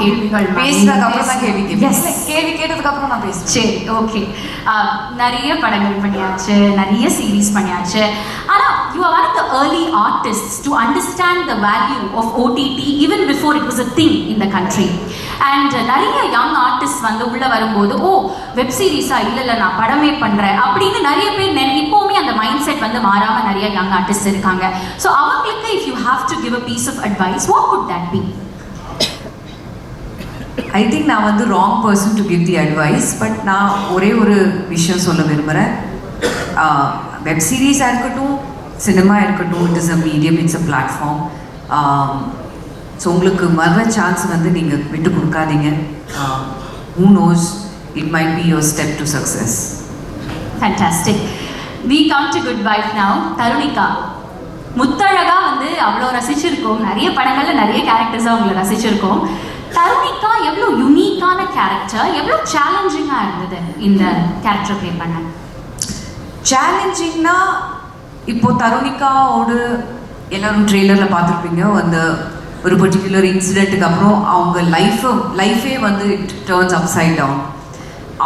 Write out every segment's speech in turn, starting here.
கேள்விகள். பேசினதுக்கு அப்புறம் தான் கேள்வி. இல்ல, கேள்வி கேட்டதுக்கு அப்புறம் நான் பேசுறேன். சரி ஓகே நிறைய படங்கள் பண்ணியாச்சு நிறைய சீரீஸ் பண்ணியாச்சு. ஆனால் you are one of the early artist to understand the value of OTT even before it was a thing in the country and நிறைய யங் ஆர்டிஸ்ட் வந்து உள்ளே வரும்போது ஓ வெப் சீரிஸா இல்லை இல்லை நான் படமே பண்ணுறேன் அப்படின்னு நிறைய பேர் இப்போவுமே அந்த மைண்ட் செட் வந்து மாறாமல் நிறைய யங் ஆர்டிஸ்ட் இருக்காங்க. ஸோ அவங்களுக்கு if you have to give a piece of advice what good that be I think நான் வந்து wrong person to give the advice but நான் ஒரே ஒரு விஷயம் சொல்ல விரும்புகிறேன் வெப் சீரிஸாக இருக்கட்டும் சினிமா இருக்கட்டும் it is a medium it's a platform so உங்களுக்கு வர்ற சான்ஸ் வந்து நீங்கள் விட்டு கொடுக்காதீங்க. Who knows it might be your step to success fantastic we come to good wife now Tarunika முத்தழகா வந்து அவ்வளோ ரசிச்சிருக்கோம். நிறைய படங்களில் நிறைய கேரக்டர்ஸாக உங்களை ரசிச்சிருக்கோம். தருணிகா எவ்வளோ யுனிக்கான கேரக்டர் எவ்வளோ சேலஞ்சிங்காக இருந்தது இந்த கேரக்டர் ப்ளே பண்ண? சேலஞ்சிங்னா இப்போ தருணிகாவோடு எல்லாரும் ட்ரெய்லரில் பார்த்துருப்பீங்க. அந்த ஒரு பர்டிகுலர் இன்சிடெண்ட்டுக்கு அப்புறம் அவங்க லைஃபை லைஃபே வந்து இட் டேர்ன்ஸ் அப்சைட் டவுன்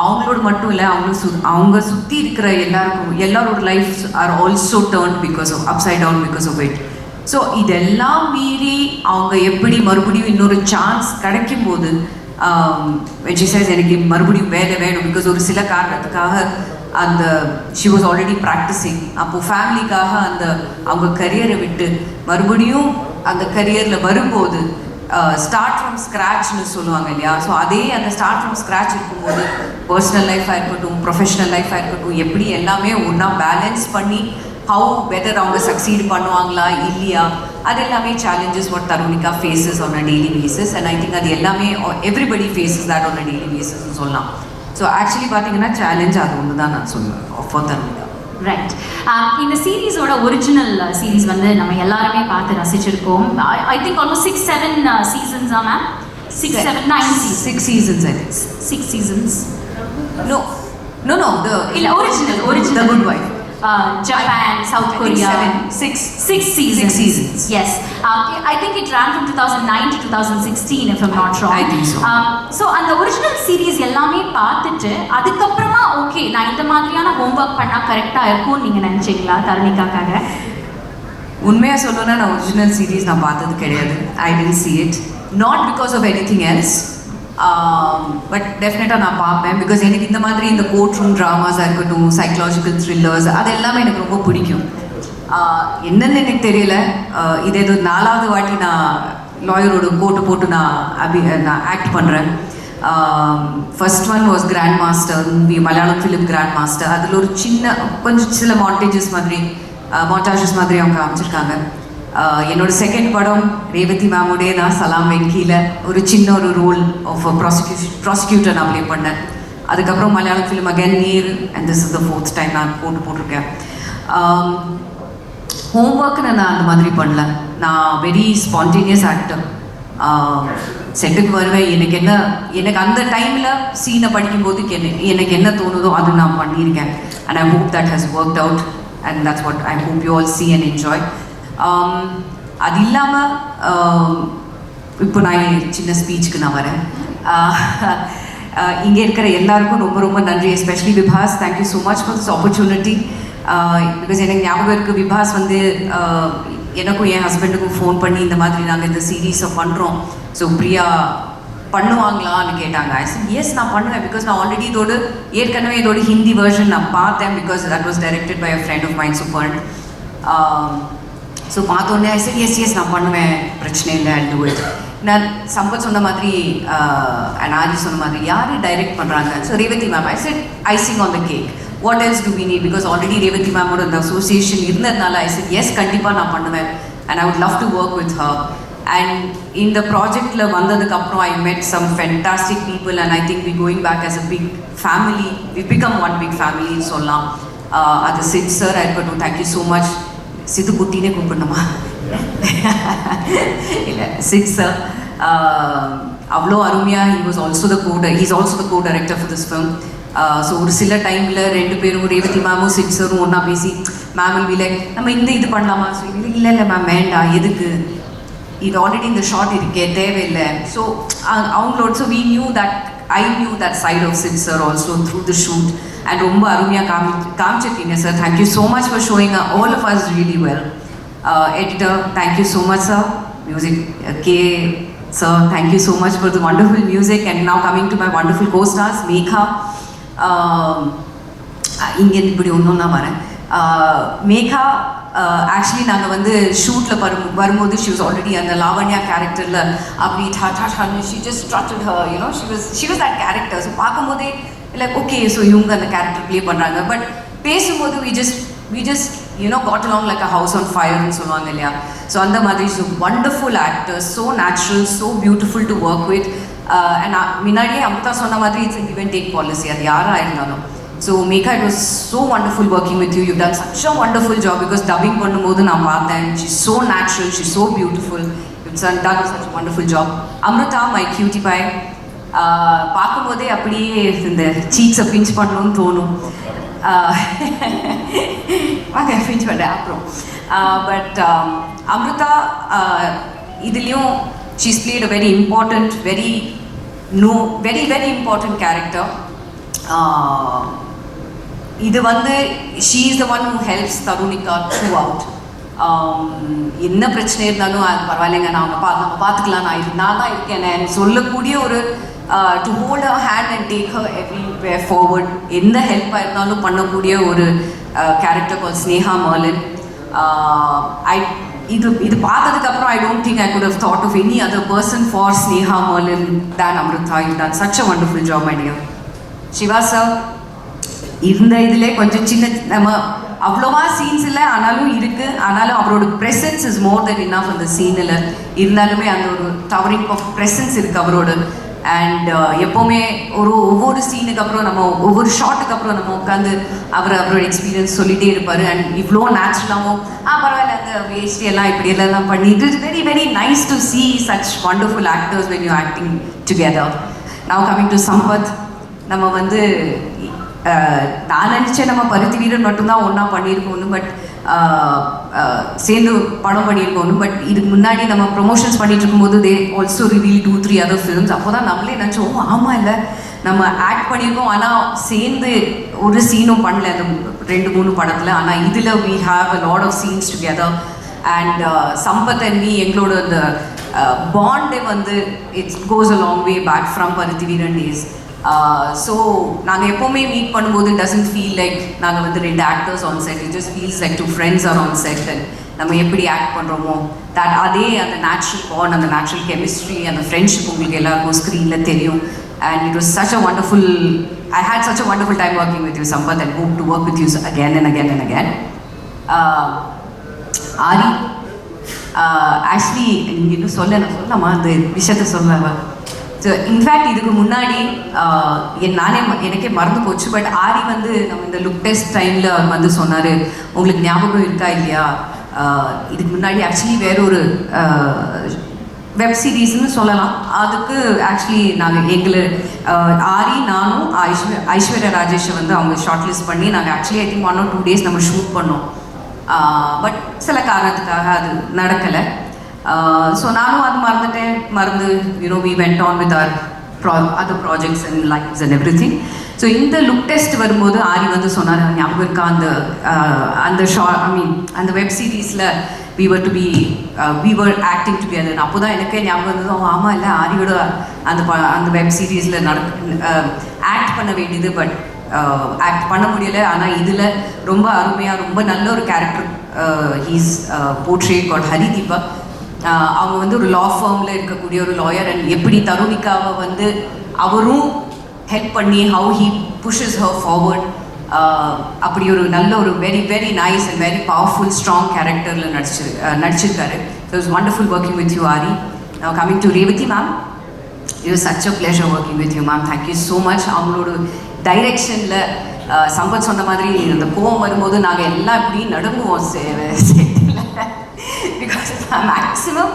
அவங்களோட மட்டும் இல்லை அவங்க சு அவங்க சுற்றி இருக்கிற எல்லாருக்கும் எல்லாரோட life are also turn because of upside down because of it so இதெல்லாம் மீறி அவங்க எப்படி மறுபடியும் இன்னொரு சான்ஸ் கிடைக்கும் போது சைஸ் um, எனக்கு மறுபடியும் வேலை வேணும் பிகாஸ் ஒரு சில காரணத்துக்காக அந்த ஷி வாஸ் ஆல்ரெடி ப்ராக்டிஸிங் அப்போது ஃபேமிலிக்காக அந்த அவங்க கரியரை விட்டு மறுபடியும் அந்த கரியரில் வரும்போது ஸ்டார்ட் ஃப்ரம் ஸ்க்ராட்ச்னு சொல்லுவாங்க இல்லையா? ஸோ அதே அந்த ஸ்டார்ட் ஃப்ரம் ஸ்க்ராட்ச் இருக்கும்போது பர்சனல் லைஃபாக இருக்கட்டும் ப்ரொஃபஷனல் லைஃபாக இருக்கட்டும் எப்படி எல்லாமே ஒன்றா பேலன்ஸ் பண்ணி ஹவு வெதர் அவங்க சக்சீட் பண்ணுவாங்களா இல்லையா? அது எல்லாமே challenges what Tarunika faces on a daily basis and I think அது எல்லாமே everybody faces that on a daily பேசிஸ்னு சொல்லலாம். ஸோ ஆக்சுவலி பார்த்தீங்கன்னா சேலஞ்ச் அது ஒன்று தான் நான் சொல்லுவேன். ஃபார் தருணிகா ரைட் இந்த சீரீஸோட ஒரிஜினல் சீரீஸ் வந்து நம்ம எல்லாருமே பார்த்து ரசிச்சிருக்கோம். I think almost six seven சீசன்ஸா ma'am six seven nine six seasons I think six seasons no no no the இல்ல original original good wife Japan South Korea six Six seasons. Six seasons. Yes. Um, I think it ran from 2009 to 2016, if I'm not wrong. I think so. Um, so அந்த original series எல்லாமே பார்த்துட்டு அதுக்கப்புறமா okay நான் இந்த மாதிரியான homework பண்ணா கரெக்டா இருக்கும்னு நீங்க நினைச்சீங்களா தரணிக்காக்காக உண்மையாக சொல்லணும்னா நான் ஒரிஜினல் சீரீஸ் நான் பார்த்தது கிடையாது I tend see it not because of any thing else Um, but டெஃபினட்டாக நான் பார்ப்பேன். பிகாஸ் எனக்கு இந்த மாதிரி இந்த கோர்ட் ரூம் ட்ராமாஸாக இருக்கட்டும் சைக்கலாஜிக்கல் த்ரில்லர்ஸ் அது எல்லாமே எனக்கு ரொம்ப பிடிக்கும். என்னென்னு என்னன்னு எனக்கு தெரியல. Uh, இது ஏதோ நாலாவது வாட்டி நான் லாயரோட கோட்டை போட்டு நான் அபி நான் ஆக்ட் பண்ணுறேன் first one was grand master movie Malayalam film grand master அதில் ஒரு சின்ன கொஞ்சம் சில மாண்டேஜஸ் மாதிரி uh, மாண்டாஜஸ் மாதிரி அவங்க காமிச்சிருக்காங்க. என்னோட செகண்ட் படம் ரேவதி மேமுடைய நான் சலாம் வெங்கியில் ஒரு சின்ன ஒரு ரோல் ஆஃப் ப்ராசிக்யூஷன் ப்ராசிக்யூட்டர் நான் ப்ளே பண்ணேன். அதுக்கப்புறம் மலையாளம் ஃபிலிம் அகேன் நீர் and this is the fourth time நான் போட்டு போட்டிருக்கேன். ஹோம்ஒர்க்னு நான் அந்த மாதிரி பண்ணல. நான் வெரி ஸ்பான்டேனியஸ் ஆக்டர் செட்டுக்கு வருவேன் எனக்கு என்ன எனக்கு அந்த டைமில் சீனை படிக்கும்போது எனக்கு என்ன தோணுதோ அது நான் பண்ணியிருக்கேன். And I hope that has work out and that's what I hope you all see and enjoy Um, அது இல்லாமல் um, இப்போ நான் சின்ன ஸ்பீச்சுக்கு நான் வரேன். Uh, uh, இங்கே இருக்கிற எல்லாருக்கும் ரொம்ப ரொம்ப நன்றி. Especially Vibhas thank you so much for this opportunity because எனக்கு ஞாபகம் இருக்குது விபாஸ் வந்து uh, எனக்கும் என் ஹஸ்பண்டுக்கும் ஃபோன் பண்ணி இந்த மாதிரி நாங்கள் இந்த சீரீஸை பண்ணுறோம் ஸோ பிரியா பண்ணுவாங்களான்னு கேட்டாங்க. ஐ எஸ் நான் பண்ணுவேன். பிகாஸ் நான் ஆல்ரெடி இதோட ஏற்கனவே இதோட ஹிந்தி வேர்ஷன் நான் பார்த்தேன். Because that was directed by a friend of mine super so பார்த்தோன்னே ஐ சரி எஸ் எஸ் நான் பண்ணுவேன். பிரச்சனை இல்லை அண்ட் டூ இட் நான் சம்பத் சொன்ன மாதிரி அண்ட் ஆரி சொன்ன மாதிரி யார் டைரக்ட் பண்ணுறாங்க so Revathi ma'am I said icing on the cake what else do me need because already Revathi மேமோட அந்த அசோசியேஷன் இருந்ததுனால ஐ செட் எஸ் கண்டிப்பாக நான் பண்ணுவேன். And I would love to work with her and இந்த ப்ராஜெக்டில் வந்ததுக்கப்புறம் I met some fantastic people and I think we going back as a big family we become one big ஃபேமிலின்னு சொல்லலாம். அது chit sir இருக்கட்டும் thank you so much சித்து குட்டினே கும்பிடணுமா? இல்லை six sir அவ்வளோ அருமையாக he was also the co he's also the co director for this film so ஒரு சில டைமில் ரெண்டு பேரும் ரேவதி மேமும் சிட் சாரும் ஒன்றா பேசி மேம் வில் like நம்ம இந்த இது பண்ணலாமா? ஸோ இல்லை இல்லை மேம் வேண்டாம். எதுக்கு? இது ஆல்ரெடி இந்த ஷார்ட் இருக்கே தேவையில்லை. ஸோ அவங்களோட so we knew that I knew that side of Sid sir also through the shoot and ரொம்ப அருமையாக காமி காமிச்சிருக்கீங்க sir thank you so much for showing all of us really well editor thank you so much sir music K sir thank you so much for much wonderful music and now and to my wonderful co stars Megha இங்கேருந்து இப்படி ஒன்று ஒன்றா வரேன். Megha actually நாங்கள் வந்து ஷூட்டில் வரும் வரும்போது she was already அந்த லாவண்யா கேரக்டரில் அப்படி டா டா she just strutted her you know she was she was that character so பார்க்கும்போதே லைக் ஓகே ஸோ இவங்க அந்த கேரக்டர் ப்ளே பண்ணுறாங்க பட் பேசும்போது we just we just you know got along like a house on ஃபயர்னு சொல்லுவாங்க இல்லையா? So அந்த மாதிரி so wonderful actors so natural so beautiful to work with and முன்னாடியே அமிதா சொன்ன மாதிரி it's give and take policy அது யாராக இருந்தாலும். So Megha it was so wonderful working with you you done such a wonderful job because dubbing பண்ணும்போது நான் பார்த்தேன். She so natural she so beautiful it's and done such wonderful job Amritha my cutie bye பார்க்கும்போதே அப்படியே இந்த சீக்ஸை pinch பண்ணணும்னு தோணும். வாங்க pinch பண்ணேன் அப்புறம். பட் um, அமிர்தா இதுலேயும் she's played a very important very no very very important character இது வந்து she is the one who helps Tarunika throughout என்ன பிரச்சனை இருந்தாலும் அது பரவாயில்லைங்க நான் அவங்க பா நம்ம பார்த்துக்கலாம் நான் நான் தான் இருக்கேன் சொல்லக்கூடிய ஒரு to hold a hand and take her every way forward எந்த ஹெல்ப்பாக இருந்தாலும் பண்ணக்கூடிய ஒரு character call Sneha Marlin I இது இது பார்த்ததுக்கப்புறம் I don't think I could have thought of any other person for Sneha Marlin then Amritha you done such a wonderful job idea Shiva sir இருந்த இதிலே கொஞ்சம் சின்ன நம்ம அவ்வளோவா சீன்ஸ் இல்லை ஆனாலும் இருக்குது ஆனாலும் அவரோட ப்ரெசன்ஸ் இஸ் மோர் தென் இன்னாஃப் அந்த சீனில் இருந்தாலுமே அந்த ஒரு டவரிங் ஆஃப் ப்ரெசன்ஸ் இருக்குது அவரோட. அண்ட் uh, எப்போவுமே ஒரு ஒவ்வொரு சீனுக்கு அப்புறம் நம்ம ஒவ்வொரு ஷாட்டுக்கு அப்புறம் நம்ம உட்காந்து அவர் அவரோட எக்ஸ்பீரியன்ஸ் சொல்லிகிட்டே இருப்பார். அண்ட் இவ்வளோ நேச்சுரலாகவும் ஆ பரவாயில்ல அந்த வேஸ்டி எல்லாம் இப்படி எல்லாம் பண்ணிட்டு it's very very nice to see such wonderful actors when you acting together now coming to Sampath நம்ம வந்து uh, நான் நினச்சேன் நம்ம பருத்தி வீரன் மட்டும்தான் ஒன்றா பண்ணியிருக்கோம்னு பட் சேர்ந்து படம் பண்ணியிருக்கணும் பட் இதுக்கு முன்னாடி நம்ம ப்ரொமோஷன்ஸ் பண்ணிட்டு இருக்கும்போது they also reveal two three other films அப்போ தான் நம்மளே நினச்சோம் ஆமாம் இல்லை நம்ம ஆக்ட் பண்ணியிருக்கோம். ஆனால் சேர்ந்து ஒரு சீனும் பண்ணல அந்த ரெண்டு மூணு படத்தில். ஆனால் இதில் we have a lot of scenes together and Sampath and me எங்களோட அந்த பாண்டே வந்து it's goes a long way back from Paruthi Veeran days Uh, so நாங்கள் எப்போவுமே மீட் பண்ணும்போது டசன்ட் ஃபீல் லைக் நாங்கள் வந்து ரெண்டு actors on set it just feels like two friends are on set and நம்ம எப்படி ஆக்ட் பண்ணுறோமோ தட் அதே அந்த நேச்சுரல் பாண்ட் அந்த நேச்சுரல் கெமிஸ்ட்ரி அந்த ஃப்ரெண்ட்ஷிப் உங்களுக்கு எல்லாருக்கும் ஸ்க்ரீனில் தெரியும். And it was such a wonderful I had such a wonderful time working with you Sampath and hope to work with you again and again and again Aari actually இன்னும் சொல்ல நான் சொல்லலாமா? அந்த விஷயத்த சொல்லவா? ஸோ இன்ஃபேக்ட் இதுக்கு முன்னாடி என் நானே எனக்கே மறந்து போச்சு. பட் ஆரி வந்து நம்ம இந்த லுக் டெஸ்ட் டைமில் அவர் வந்து சொன்னார் உங்களுக்கு ஞாபகம் இருக்கா இல்லையா? இதுக்கு முன்னாடி ஆக்சுவலி வேற ஒரு வெப் சீரீஸ்னு சொல்லலாம். அதுக்கு ஆக்சுவலி நாங்கள் எங்களை ஆரி நானும் ஐஸ்வர் ஐஸ்வர்யா ராஜேஷை வந்து அவங்க ஷார்ட் லிஸ்ட் பண்ணி நாங்கள் actually I think one or two days நம்ம ஷூட் பண்ணோம். பட் சில காரணத்துக்காக அது நடக்கலை. Uh, ஸோ நானும் அது மறந்துட்டேன். மறந்து you know we went on with our ப்ரா other projects and lifes and every thing so இந்த லுக் டெஸ்ட் வரும்போது ஆரி வந்து சொன்னார் ஞாபகம் இருக்கா? அந்த uh, அந்த ஷா ஐ மீன் அந்த வெப் சீரீஸில் we were to be we were acting அது அப்போ தான் எனக்கே ஞாபகம் இருந்தது அவன் ஆமாம் இல்லை ஆரியோட அந்த ப அந்த வெப் சீரீஸில் நட ஆக்ட் பண்ண வேண்டியது பட் ஆக்ட் uh, பண்ண முடியலை. ஆனால் இதில் ரொம்ப அருமையாக ரொம்ப நல்ல ஒரு character he's portrayed Hari Deepa அவங்க வந்து ஒரு லா ஃபார்மில் இருக்கக்கூடிய ஒரு லாயர் அண்ட் எப்படி தருணிக்காவை வந்து அவரும் ஹெல்ப் பண்ணி how he pushes her forward அப்படி ஒரு நல்ல ஒரு very very nice and very powerful strong கேரக்டரில் நடிச்சிரு நடிச்சிருக்காரு. So it's wonderful working with you Aari நான் coming to Revathi ma'am you such a pleasure working with you ma'am thank you so much அவங்களோட டைரெக்ஷனில் சம்பத் சொன்ன மாதிரி அந்த கோவம் வரும்போது நாங்கள் எல்லாம் இப்படி நடுங்குவோம் say because maximum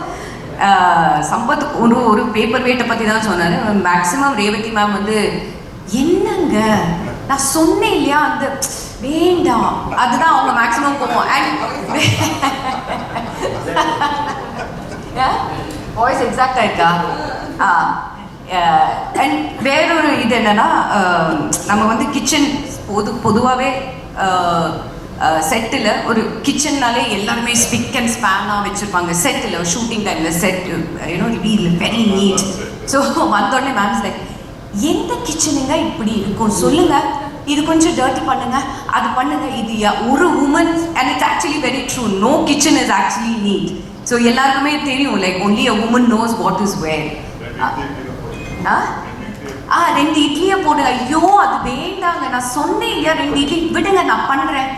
uh, Sampath ஒரு ஒரு பேப்பர் வேட்டை பற்றி தான் சொன்னார். மேக்ஸிமம் ரேவதி மேம் வந்து என்னங்க? நான் சொன்னேன் இல்லையா? அந்த வேண்டாம். அதுதான் அவங்க மேக்ஸிமம் போவோம் அண்ட் வாய்ஸ் எக்ஸாக்ட் ஆயிருக்கா அண்ட் வேறொரு இது என்னன்னா நம்ம வந்து கிச்சன் பொது பொதுவாகவே செட்டில் ஒரு கிச்சன்னாலே எல்லாருமே ஸ்பிக் அண்ட் ஸ்பேனாக வச்சுருப்பாங்க. செட்டில் ஷூட்டிங் டைமில் set you know be very neat so வந்தோடனே மேம்ஸ் லைக் எந்த கிச்சனுங்க இப்படி இருக்கும்? சொல்லுங்க. இது கொஞ்சம் டர்ட்டி பண்ணுங்க. அது பண்ணுங்க. இது யா- ஒரு woman and it's actually very true no kitchen is actually neat so எல்லாருக்குமே தெரியும் like only a woman knows what is where ஆ? ஆ ரெண்டு இட்லியை போடுங்க ஐயோ அது வேண்டாங்க. நான் சொன்னேன் இல்லையா ரெண்டு இட்லி. விடுங்க நான் பண்ணுறேன்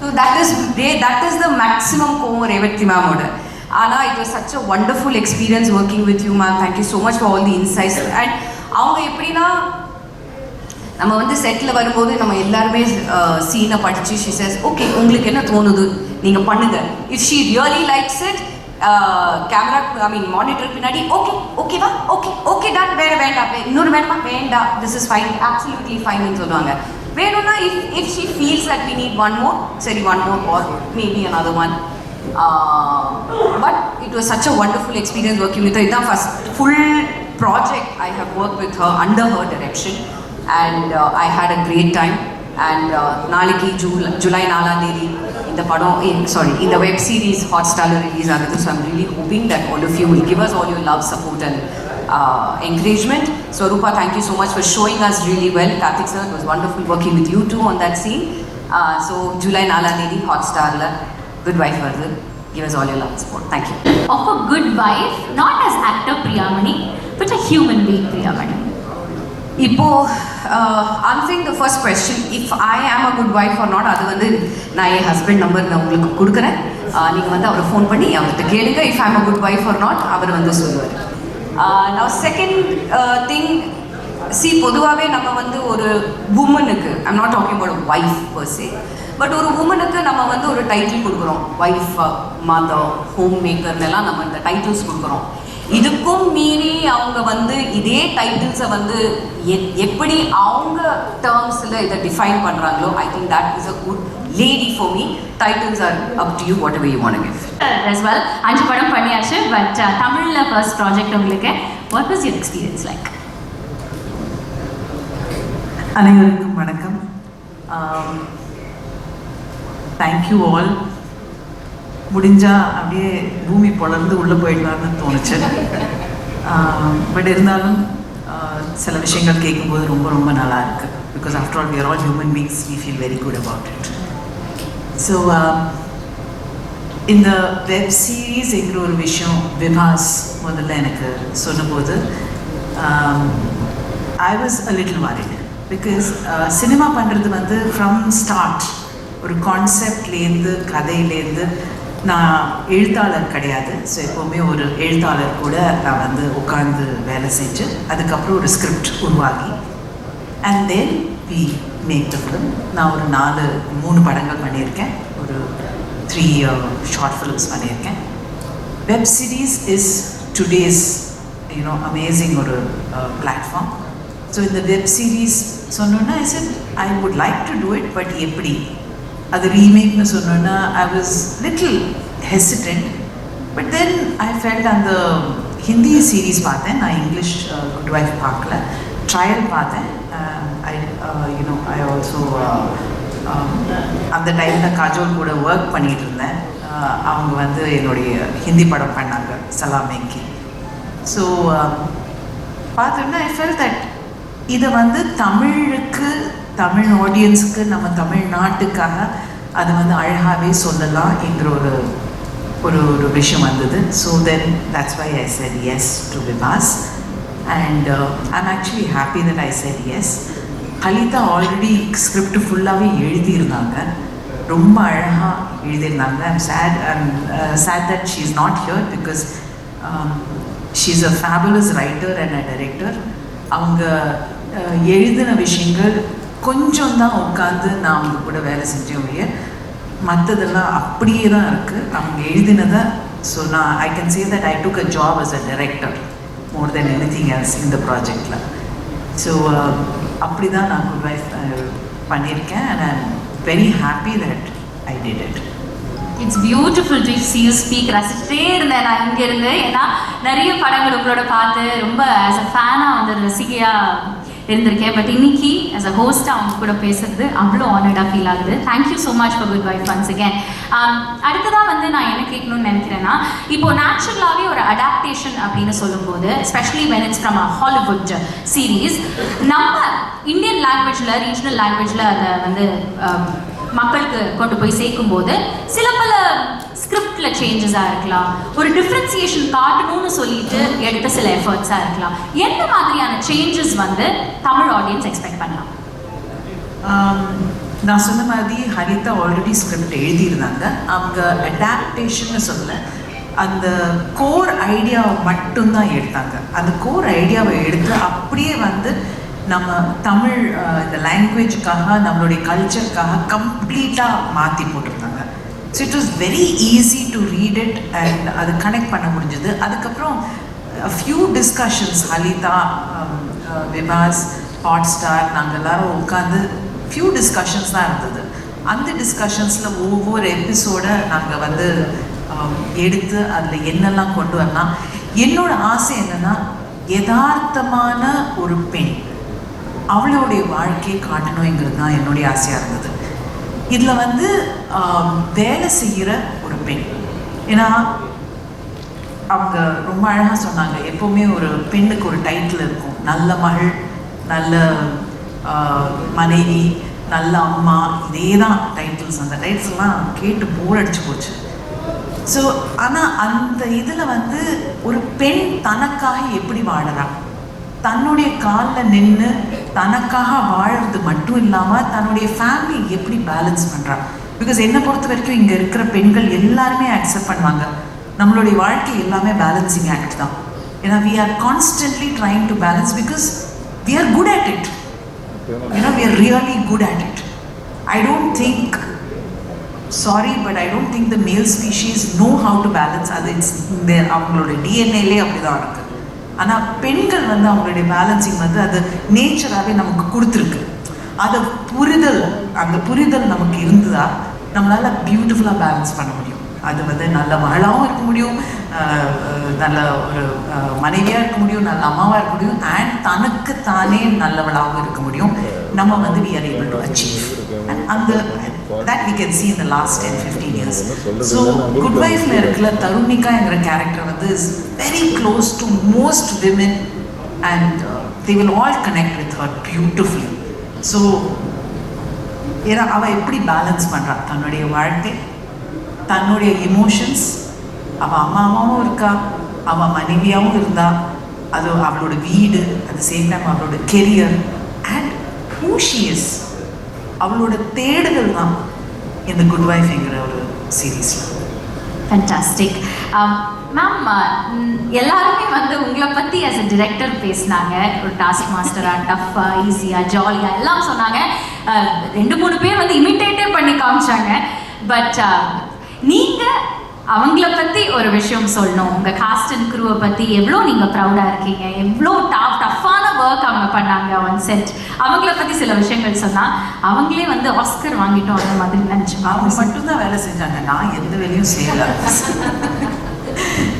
so that is they that is the maximum கோவம் ரேவதி மேமோட ஆனால் it was such a wonderful experience working with you ma'am thank you so much for all the insights and அவங்க எப்படின்னா நம்ம வந்து செட்டில் வரும்போது நம்ம எல்லாருமே சீனை படித்து ஷி says ஓகே உங்களுக்கு என்ன தோணுது? நீங்கள் பண்ணுங்க. If she really likes it camera I mean monitor பின்னாடி ஓகே ஓகேவா ஓகே ஓகே டான் வேற வேண்டாம் இன்னொரு வேணுமா வேண்டாம். திஸ் இஸ் ஃபைன் அப்சல்யூட்லி ஃபைன்னு சொல்லுவாங்க. வேணும்னா if if she feels that we need one more சரி one more or maybe another one but it was such a wonderful experience working with இதுதான் first full project I have work with her under her direction and I had a great time and நாளைக்கு ஜூலை ஜூலை நாலாம் தேதி இந்த படம் sorry இந்த web series hot ஸ்டாரில் release ஆகுது so I'm really hoping that all of you will give us all your love support and encouragement. So Rupa, thank you so much for showing us really well. Karthik sir, it was wonderful working with you too on that scene. Uh, so July Nala Nedi, Hotstar, good wife further. Give us all your love and support. Thank you. Of a good wife, not as actor Priyamani, but a human being Priyamani. இப்போ answering the first question if I am a good wife or not அது வந்து நான் என் husband number நான் உங்களுக்கு கொடுக்குறேன். Uh, நீங்கள் வந்து அவரை ஃபோன் பண்ணி அவர்கிட்ட கேளுங்க if I'm a good wife or not அவர் வந்து சொல்லுவார். நான் செகண்ட் திங் சி பொதுவாகவே நம்ம வந்து ஒரு உமனுக்கு I'm not talking about wife per se but ஒரு உமனுக்கு நம்ம வந்து ஒரு டைட்டில் கொடுக்குறோம். ஒய்ஃப் மதர் ஹோம் மேக்கர்னெல்லாம் நம்ம இந்த டைட்டில்ஸ் கொடுக்குறோம். இதுக்கும் மீறி அவங்க வந்து இதே டைட்டில்ஸை வந்து எப்படி அவங்க டேர்ம்ஸில் இதை டிஃபைன் பண்ணுறாங்களோ I think that is a good lady for me titles are up to you whatever you want give as well அஞ்சு படம் பண்ணியாச்சு பட் தமிழில் ஃபர்ஸ்ட் ப்ராஜெக்ட் உங்களுக்கு what was your experience like அனைவருக்கும் வணக்கம். தேங்க்யூ ஆல் முடிஞ்சா அப்படியே பூமி பொளர்ந்து உள்ளே போயிடலான்னு தோணுச்சு. பட் இருந்தாலும் சில விஷயங்கள் கேட்கும்போது ரொம்ப ரொம்ப நல்லா இருக்கு. Because after all we're all human beings we feel very good about it so இந்த வெப் சீரீஸ்ங்கிற ஒரு விஷயம் விபாஸ் முதல்ல எனக்கு சொன்னபோது I was a little worried. Because cinema பண்ணுறது வந்து ஃப்ரம் ஸ்டார்ட் ஒரு கான்செப்ட்லேருந்து கதையிலேருந்து நான் எழுத்தாளர் கிடையாது. ஸோ எப்போவுமே ஒரு எழுத்தாளர் கூட நான் வந்து உட்காந்து வேலை செஞ்சு அதுக்கப்புறம் ஒரு ஸ்கிரிப்ட் உருவாக்கி and then we make the film நான் ஒரு நாலு மூணு படங்கள் பண்ணியிருக்கேன். ஒரு த்ரீ ஷார்ட் ஃபிலிம்ஸ் பண்ணியிருக்கேன். Web series is today's you know amazing ஒரு uh, பிளாட்ஃபார்ம் ஸோ இந்த வெப் சீரிஸ் சொன்னோன்னா I said I would like to do it but எப்படி? அது ரீமேக்னு சொன்னோன்னா I was little hesitant but then I felt அந்த Hindi series பார்த்தேன். நான் இங்கிலீஷ் குட் வைஃப் பார்க்கல. ட்ரையல் பார்த்தேன். ஐ யூனோ ஐ ஆல்சோ அந்த டைமில் காஜோல் கூட ஒர்க் பண்ணிகிட்டு இருந்தேன். Uh, அவங்க வந்து என்னுடைய ஹிந்தி படம் பண்ணாங்க சலாமேக்கி ஸோ பார்த்தோன்னா ஐ ஃபெல் தட் இதை வந்து தமிழுக்கு தமிழ் ஆடியன்ஸுக்கு நம்ம தமிழ்நாட்டுக்காக அது வந்து அழகாகவே சொல்லலாம் என்ற ஒரு ஒரு ஒரு விஷயம் வந்தது. So then that's why I said yes to Vibhas and I'm actually happy that I said yes Halitha already script ஃபுல்லாகவே எழுதியிருந்தாங்க. ரொம்ப அழகாக எழுதியிருந்தாங்க. I'm sad and sad that she is not here because she is a fabulous writer and a director அவங்க uh, எழுதின விஷயங்கள் கொஞ்சம் தான் உட்காந்து நான் அவங்க கூட வேலை செஞ்சேன் ஒழிய மற்றதெல்லாம் அப்படியே தான் இருக்குது அவங்க எழுதினதை ஸோ நான் I can say that I took a job as a director more then anything else இந்த ப்ராஜெக்டில் ஸோ அப்படி தான் நான் குட் வைஃப் uh, பண்ணியிருக்கேன். And I very happy that I did it it's beautiful to see you speak ரசிச்சிட்டே இருந்தேன் நான் இங்கே இருந்து ஏன்னா நிறைய படங்கள் உங்களோட பார்த்து ரொம்ப ஆஸ் அ ஃபேனாக வந்து ரசிகையாக இருந்திருக்கேன். பட் இன்னைக்கு ஆஸ் அ ஹோஸ்ட்டாக அவங்க கூட பேசுறது அவ்வளோ ஆனர்டாக ஃபீல் ஆகுது. Thank you so much for good wife once again அடுத்ததாக வந்து நான் என்ன கேட்கணும்னு நினைக்கிறேன்னா இப்போ நேச்சுரலாகவே ஒரு அடாப்டேஷன் அப்படின்னு சொல்லும்போது specially when it's from a Hollywood series நம்ம இந்தியன் லாங்குவேஜில் ரீஜனல் லாங்குவேஜில் அதை வந்து um, மக்களுக்கு கொண்டு போய் சேர்க்கும்போது சில பல ஸ்கிரிப்டில் சேஞ்சஸாக இருக்கலாம். ஒரு டிஃப்ரென்சியேஷன் காட்டணும்னு சொல்லிட்டு எடுத்த சில எஃபர்ட்ஸாக இருக்கலாம். என்ன மாதிரியான சேஞ்சஸ் வந்து தமிழ் ஆடியன்ஸ் எக்ஸ்பெக்ட் பண்ணலாம்? நான் சொன்ன மாதிரி ஹரிதா ஆல்ரெடி ஸ்கிரிப்ட் எழுதியிருந்தாங்க. அவங்க அடாப்டேஷன் சொல்ல அந்த கோர் ஐடியாவை மட்டும்தான் எடுத்தாங்க. அந்த கோர் ஐடியாவை எடுத்து அப்படியே வந்து நம்ம தமிழ் இந்த லாங்குவேஜுக்காக நம்மளுடைய கல்ச்சருக்காக கம்ப்ளீட்டாக மாற்றி போட்டிருந்தாங்க. So it was very easy to read it and அது கனெக்ட் பண்ண முடிஞ்சது. அதுக்கப்புறம் few discussions Halitha Vibhas Hotstar நாங்கள் எல்லாரும் உட்காந்து ஃபியூ டிஸ்கஷன்ஸ் தான் இருந்தது. அந்த டிஸ்கஷன்ஸில் ஒவ்வொரு எபிசோடை நாங்கள் வந்து um, எடுத்து அதில் என்னெல்லாம் கொண்டு வரலாம். என்னோட ஆசை என்னென்னா யதார்த்தமான ஒரு பெண் அவளுடைய வாழ்க்கையை காட்டணுங்கிறது தான் என்னுடைய ஆசையாக இருந்தது. இதில் வந்து வேலை செய்கிற ஒரு பெண். ஏன்னா அவங்க ரொம்ப அழகாக சொன்னாங்க எப்போவுமே ஒரு பெண்ணுக்கு ஒரு டைட்டில் இருக்கும். நல்ல மகள் நல்ல மனைவி நல்ல அம்மா இதே தான் டைட்டில்ஸ் அந்த டைட்டில்ஸ்லாம் கேட்டு போர் அடிச்சு போச்சு. ஸோ ஆனால் அந்த இதில் வந்து ஒரு பெண் தனக்காக எப்படி வாழறா? தன்னுடைய காலில் நின்று தனக்காக வாழறது மட்டும் இல்லாமல் தன்னுடைய ஃபேமிலி எப்படி பேலன்ஸ் பண்ணுறா பிகாஸ் என்னை பொறுத்த வரைக்கும் இங்கே இருக்கிற பெண்கள் எல்லாருமே அக்செப்ட் பண்ணுவாங்க. நம்மளுடைய வாழ்க்கை எல்லாமே பேலன்சிங் ஆக்ட் தான். ஏன்னா we are constantly trying to balance because we are good at it ஏன்னா we are really good at it I don't think sorry but I don't think the male species know how to balance அது it's அவங்களோட டிஎன்ஏலே அப்படி தான் இருக்குது ஆனால் பெண்கள் வந்து அவங்களுடைய பேலன்சிங் வந்து அது நேச்சராகவே நமக்கு கொடுத்துருக்கு. அதை புரிதல் அந்த புரிதல் நமக்கு இருந்ததா நம்மளால் பியூட்டிஃபுல்லாக பேலன்ஸ் பண்ண முடியும். அது வந்து நல்ல மகளாகவும் இருக்க முடியும் நல்ல ஒரு மனைவியாக இருக்க முடியும் நல்ல அம்மாவாக இருக்க முடியும் அண்ட் தனக்கு தானே நல்லவளாகவும் இருக்க முடியும். நம்ம வந்து we are able to achieve அந்த that we can see in last ten fifteen so good வைஃப்ல இருக்கிற தருணிகாங்கிற கேரக்டர் வந்து is very close to most women and they will all connect with her beautifully so ஏன்னா அவள் எப்படி balance பண்ணுறா தன்னுடைய வாழ்க்கை தன்னுடைய எமோஷன்ஸ் அவள் அம்மாவாகவும் இருக்கா? அவள் மனைவியாகவும் இருந்தா? அது அவளோட வீடு அட் த சேம் டைம் அவளோட career and who she is அவளோட தேடுதல் தான் இந்த குட் வைஃப்ங்கிற ஒரு சீரீஸில் ஃபேண்டாஸ்டிக் மேம் எல்லாருமே வந்து உங்களை பற்றி as அ டிரெக்டர் பேசினாங்க. ஒரு டாஸ்க் மாஸ்டராக டஃப்பாக ஈஸியாக ஜாலியாக எல்லாம் சொன்னாங்க. ரெண்டு மூணு பேர் வந்து இமிட்டேட்டே பண்ணி காமிச்சாங்க. பட் uh, நீங்கள் அவங்கள பற்றி ஒரு விஷயம் சொல்லணும். உங்கள் காஸ்ட் அண்ட் குரூவை பற்றி எவ்வளோ நீங்கள் ப்ரௌடாக இருக்கீங்க? எவ்வளோ டஃப் டஃப்பான ஒர்க் அவங்க பண்ணாங்க ஒன் செட் அவங்கள பற்றி சில விஷயங்கள் சொன்னால் அவங்களே வந்து ஆஸ்கர் வாங்கிட்டோம் அந்த மாதிரி அவங்க மட்டும்தான் வேலை செஞ்சாங்க. நான் எந்த வேலையும் செய்யல.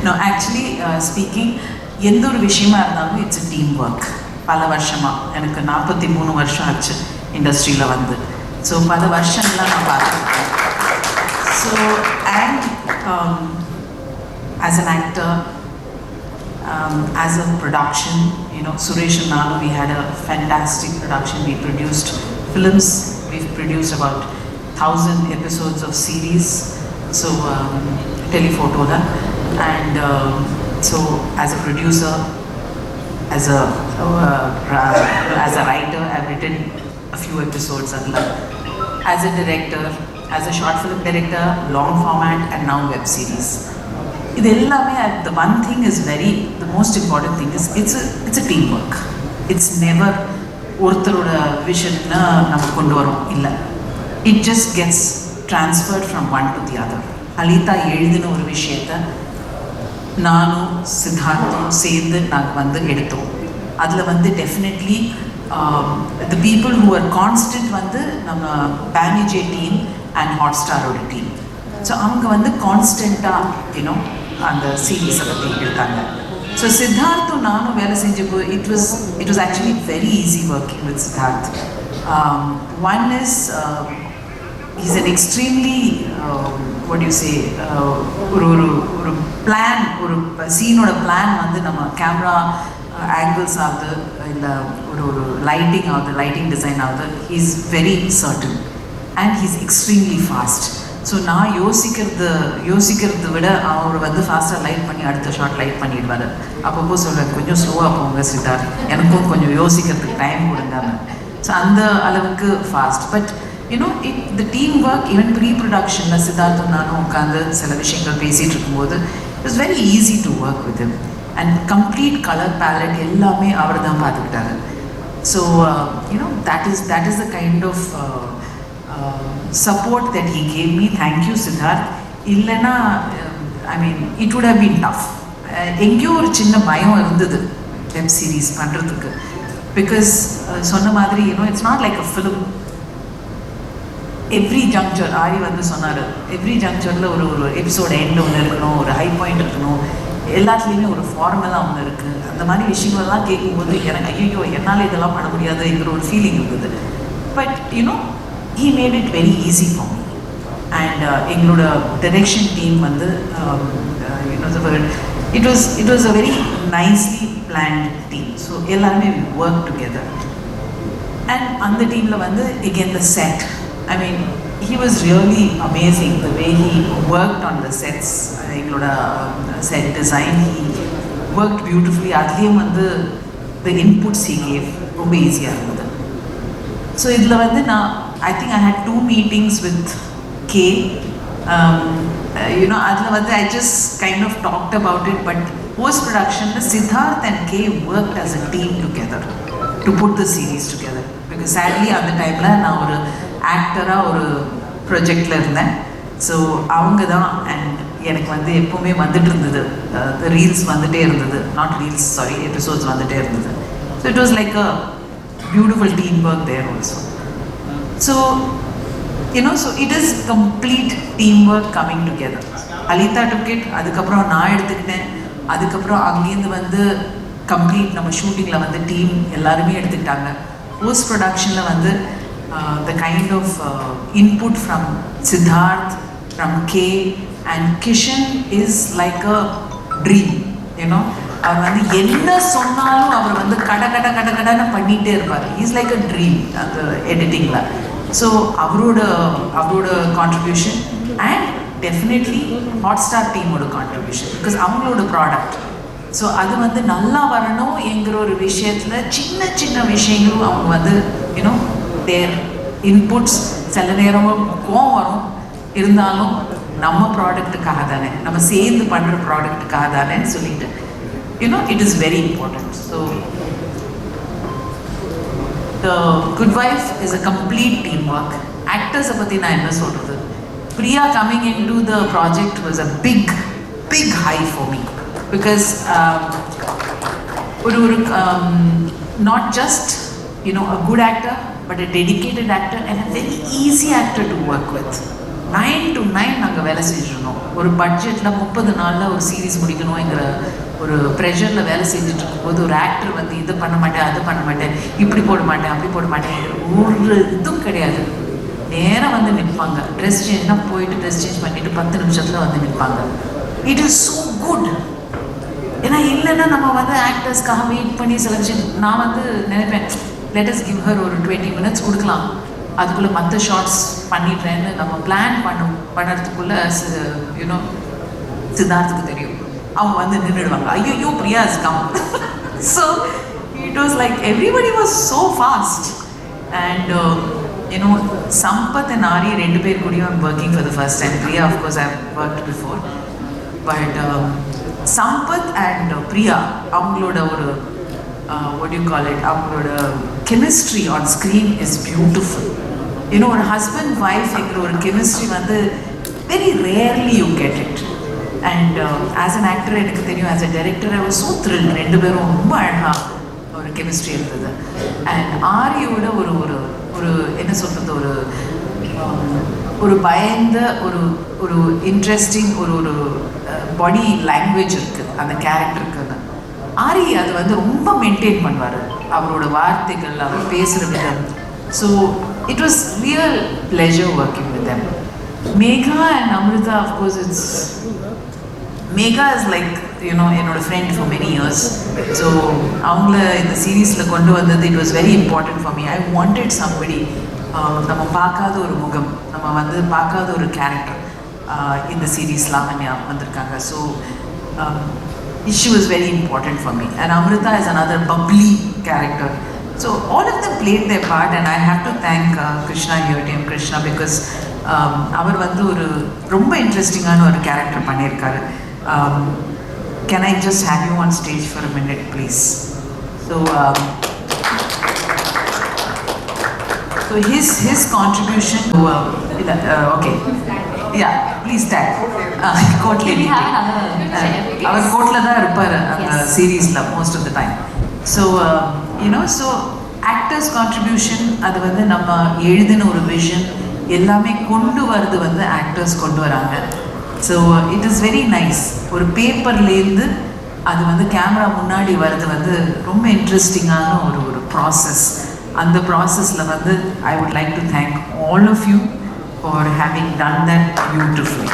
நோ ஆக்சுவலி ஸ்பீக்கிங் எந்த ஒரு விஷயமா இருந்தாலும் இட்ஸ் டீம் ஒர்க் பல வருஷமாக எனக்கு நாற்பத்தி மூணு வருஷம் ஆச்சு இண்டஸ்ட்ரியில் வந்து. ஸோ பல வருஷங்கள்லாம் நான் பார்த்துருக்கேன். So and as an actor um, as a production. You know, Suresh and Nalu, we had a fantastic production. We produced films. We've produced about thousand episodes of series. So um, and um, so as a producer, as a uh, as a writer, I've written a few episodes. As a director, as a short film director, long format, and now web series. இது எல்லாமே the one thing is very the most important thing is it's it's a team work it's never ஒருத்தரோட விஷன்னா நம்ம கொண்டு வரோம். இல்லை. It just gets transferred from one to the other Halitha எழுதின ஒரு விஷயத்த நானும் சித்தார்த்தும் சேர்ந்து நாங்கள் வந்து எடுத்தோம். அதில் வந்து definitely the people who are constant வந்து நம்ம பேனிஜே டீம் அண்ட் ஹாட் ஸ்டாரோட டீம் ஸோ ஸோ அவங்க வந்து கான்ஸ்டண்ட்டாக யூனோ அந்த சீரீஸை பற்றி எடுத்தாங்க. ஸோ சித்தார்த்தும் நானும் வேலை செஞ்சப்போ it was it was actually very easy working with Siddharth one is is an extremely what you say ஒரு ஒரு ஒரு பிளான் ஒரு சீனோட பிளான் வந்து நம்ம கேமரா ஆங்கிள்ஸ் uh, ஆகுது இல்லை ஒரு ஒரு லைட்டிங் ஆகுது லைட்டிங் டிசைன் ஆகுது. He is very certain and he is extremely fast so நான் யோசிக்கிறது யோசிக்கிறத விட அவர் வந்து ஃபாஸ்ட்டாக லைட் பண்ணி அடுத்த ஷார்ட் லைட் பண்ணிடுவார். அப்பப்போ சொல்லுவேன் கொஞ்சம் ஸ்லோவாக போங்க சித்தார்த். எனக்கும் கொஞ்சம் யோசிக்கிறதுக்கு டைம் கொடுங்க ஸோ அந்த அளவுக்கு fast but you know it the team work even pre ப்ரொடக்ஷனில் சித்தார்த்தும் நானும் உட்காந்து சில விஷயங்கள் பேசிகிட்டு இருக்கும்போது it's very easy to work with and complete colour palette எல்லாமே அவர் தான் பார்த்துக்கிட்டாரு. So you know that is that is the kind of support that he gave me thank you Siddharth இல்லைன்னா I mean it would have been tough எங்கேயோ ஒரு சின்ன பயம் இருந்தது web series பண்ணுறதுக்கு பிகாஸ் சொன்ன மாதிரி you know it's not like a film every juncture Aari வந்து சொன்னார் எவ்ரி ஜங்ஷரில் ஒரு ஒரு எபிசோட் எண்ட் ஒன்று இருக்கணும் ஒரு ஹை பாயிண்ட் இருக்கணும். எல்லாத்துலேயுமே ஒரு ஃபார்மலாக ஒன்று இருக்குது அந்த மாதிரி விஷயங்கள்லாம் கேட்கும்போது எனக்கு ஐயோ என்னால் இதெல்லாம் பண்ண முடியாதுங்கிற ஒரு ஃபீலிங் இருந்தது. But you know he made it very easy for me and எங்களோட டெரெக்ஷன் டீம் வந்து it was it was a very nicely planned team so எல்லாருமே ஒர்க் டுகெதர் அண்ட் அந்த டீமில் வந்து again the set I mean he was really amazing the way he work on the sets எங்களோட set design he work beautifully அதுலேயும் வந்து த inputs he gave ரொம்ப ஈஸியாக இருந்தது. ஸோ இதில் வந்து நான் I think I had two meetings with K you know அதில் வந்து I just kind of talked about it but post ப்ரொடக்ஷனில் Siddharth and K work as a team together to put the series together because sadly அந்த டைமில் நான் ஒரு ஆக்டராக ஒரு ப்ரொஜெக்டில் இருந்தேன். ஸோ அவங்க தான் அண்ட் எனக்கு வந்து எப்போவுமே வந்துட்டு இருந்தது. ரீல்ஸ் வந்துகிட்டே இருந்தது. நாட் ரீல்ஸ் சாரி எபிசோட்ஸ் வந்துட்டே இருந்தது. So it was like a beautiful team work there also so you so it is complete team work coming together. Halitha took it அதுக்கப்புறம் நான் எடுத்துக்கிட்டேன். அதுக்கப்புறம் அங்கேருந்து வந்து கம்ப்ளீட் நம்ம ஷூட்டிங்கில் வந்து டீம் எல்லாருமே எடுத்துக்கிட்டாங்க. போஸ்ட் ப்ரொடக்ஷனில் வந்து the kind of input from Siddharth from K and Kishan is like a dream ஏன்னோ அவர் வந்து என்ன சொன்னாலும் அவர் வந்து கட கட கட கடன்னு பண்ணிகிட்டே இருப்பார். இஸ் லைக் அ ட்ரீம் அந்த எடிட்டிங்கில் ஸோ அவரோட அவரோட contribution and definitely Hotstar டீமோட கான்ட்ரிபியூஷன் பிகாஸ் அவங்களோட ப்ராடக்ட் ஸோ அது வந்து நல்லா வரணும் என்கிற ஒரு விஷயத்தில் சின்ன சின்ன விஷயங்களும் அவங்க வந்து யூனோ தேர் இன்புட்ஸ் சில நேரமும் கோவம் வரும். இருந்தாலும் நம்ம ப்ராடக்ட்டுக்காக தானே நம்ம சேர்ந்து பண்ணுற ப்ராடக்ட்டுக்காக தானேன்னு சொல்லிட்டு you know it is very important so the good wife is a complete team work ஆக்டர்ஸை பற்றி நான் என்ன சொல்கிறது Priya coming into the project was a big big high for me because ஒரு ஒரு not just you know a good actor but a dedicated actor and a very easy actor to work with nine to nine நாங்கள் வேலை செஞ்சிருந்தோம். ஒரு பட்ஜெட்டில் முப்பது நாளில் ஒரு series முடிக்கணுங்கிற ஒரு ப்ரெஷரில் வேலை செஞ்சுட்டு இருக்கும்போது ஒரு ஆக்டர் வந்து இது பண்ண மாட்டேன் அது பண்ண மாட்டேன் இப்படி போட மாட்டேன் அப்படி போட மாட்டேன் ஒரு இதுவும் கிடையாது. நேராக வந்து நிற்பாங்க ட்ரெஸ் சேஞ்ச்னா போயிட்டு ட்ரெஸ் சேஞ்ச் பண்ணிட்டு பத்து நிமிஷத்தில் வந்து நிற்பாங்க இட் இஸ் ஸோ குட் ஏன்னா இல்லைன்னா நம்ம வந்து ஆக்டர்ஸ்க்காக வெயிட் பண்ணி செலெக்ஷன் நான் வந்து நினைப்பேன் லெட்டஸ் கிவ் ஹர் ஒரு டுவெண்ட்டி மினிட்ஸ் கொடுக்கலாம். அதுக்குள்ளே மற்ற ஷார்ட்ஸ் பண்ணிடுறேன்னு நம்ம பிளான் பண்ணும் பண்ணுறதுக்குள்ளே யூனோ சித்தார்த்துக்கு தெரியும். அவங்க வந்து நின்றுடுவாங்க. ஐயோ Priya's come so it was like everybody was so fast and you know Sampath and Aari ரெண்டு பேர் கூடயும் I'm working for the first time Priya of course I work before but Sampath and Priya அவங்களோட ஒரு what you call it அவங்களோட chemistry on screen is beautiful you know ஒரு husband ஒய்ஃப்ங்கிற ஒரு chemistry வந்து very rarely you get it and as an actor எனக்கு தெரியும் as a director I was so thrill ரெண்டு பேரும் ரொம்ப அழகாக ஒரு கெமிஸ்ட்ரி இருந்தது. அண்ட் ஆரியோட ஒரு ஒரு ஒரு என்ன சொல்கிறது ஒரு ஒரு பயந்த ஒரு ஒரு இன்ட்ரெஸ்டிங் ஒரு ஒரு பாடி லாங்குவேஜ் இருக்குது அந்த கேரக்டருக்குன்னு ஆரி அது வந்து ரொம்ப மெயின்டைன் பண்ணுவார். அவரோட வார்த்தைகள் அவர் பேசுகிற விதம். So it was real pleasure working with them Megha and Amritha of course it's Megha is like you know என்னோட friend for many years so அவங்கள இந்த சீரீஸில் கொண்டு வந்தது it was very important for me I wanted somebody நம்ம பார்க்காத ஒரு முகம் நம்ம வந்து பார்க்காத ஒரு கேரக்டர் uh, இந்த சீரீஸ்லாம் வந்திருக்காங்க. So issue is very important for me and Amritha is another bubbly character so all of them played they part and I have to thank Krishna Krishna Krishna because um, அவர் வந்து ஒரு ரொம்ப இன்ட்ரெஸ்டிங்கான ஒரு character பண்ணியிருக்காரு. Um, can I just have you on stage for a minute please so um, so his his contribution to uh, uh, okay yeah please tag uh, please. அவர் கோர்ட்டில் தான் இருப்பார் அந்த. சீரீஸில் most of the time so you know so actors contribution அது வந்து நம்ம எழுதின ஒரு விஷன் எல்லாமே கொண்டு வரது வந்து ஆக்டர்ஸ் கொண்டு வராங்க so it is very nice ஒரு பேப்பர்லேருந்து அது வந்து கேமரா முன்னாடி வர்றது வந்து ரொம்ப இன்ட்ரெஸ்டிங்கான ஒரு ஒரு ப்ராசஸ் அந்த ப்ராசஸில் வந்து I would like to thank all of you for having done that beautiful